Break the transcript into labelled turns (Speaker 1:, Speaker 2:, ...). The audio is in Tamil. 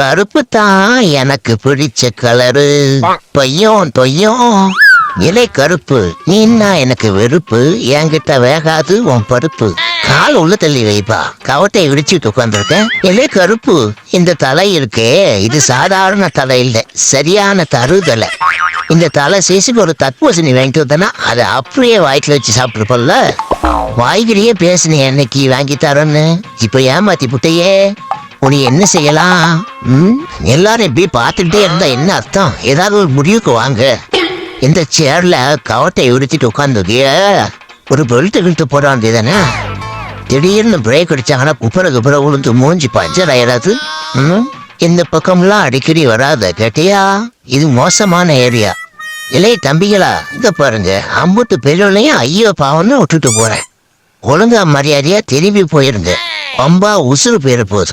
Speaker 1: கருப்பு தான் எனக்கு பிடிச்ச கலரு. பையன் தொய்யும் இலை கருப்பு. நீன்னா எனக்கு வெறுப்பு. என்கிட்ட வேகாது உன் பருப்பு. கால் உள்ள தள்ளி வைப்பா. கவட்டை இடிச்சுட்டு உட்காந்துருக்கேன் இலை கருப்பு. இந்த தலை இருக்கே. இது சாதாரண தலை இல்ல. சரியான தருதலை. இந்த தலை சேசுக்கு ஒரு தத்துவசனி வாங்கிட்டு வந்தனா அதை அப்படியே வாய்க்குல வச்சு சாப்பிட்டுருப்பல்ல. வாய்கிலேயே பேசுனே என்னைக்கு வாங்கி தரேன்னு. இப்ப ஏமாத்தி புட்டையே. உனி என்ன செய்யலாம்? ம்? எல்லாரும் இப்படி பார்த்துட்டே இருந்தா என்ன அர்த்தம்? ஏதாவது ஒரு முடிவுக்கு வாங்க. இந்த சேர்ல கவட்டை உடுத்திட்டு உட்காந்துக்கிய ஒரு பெல்ட்டு கிழ்த்து போட வேண்டியதானே திடீர்னு பிரேக் அடிச்சாங்கன்னா குப்புற குப்புற உளுந்து மூஞ்சி பஞ்சர் ஆயிடாது ம்? இந்த பக்கம்லாம் அடிக்கடி வராத கேட்டியா? இது மோசமான ஏரியா இளைய தம்பிகளா இங்க பாருங்க. அம்புட்டு பெரியவளையும் ஐயோ பாவம்னு விட்டுட்டு போறேன். ஒழுங்கா மரியாதையா திரும்பி போயிருங்க. ரொம்ப உசுறு போயிட போகுது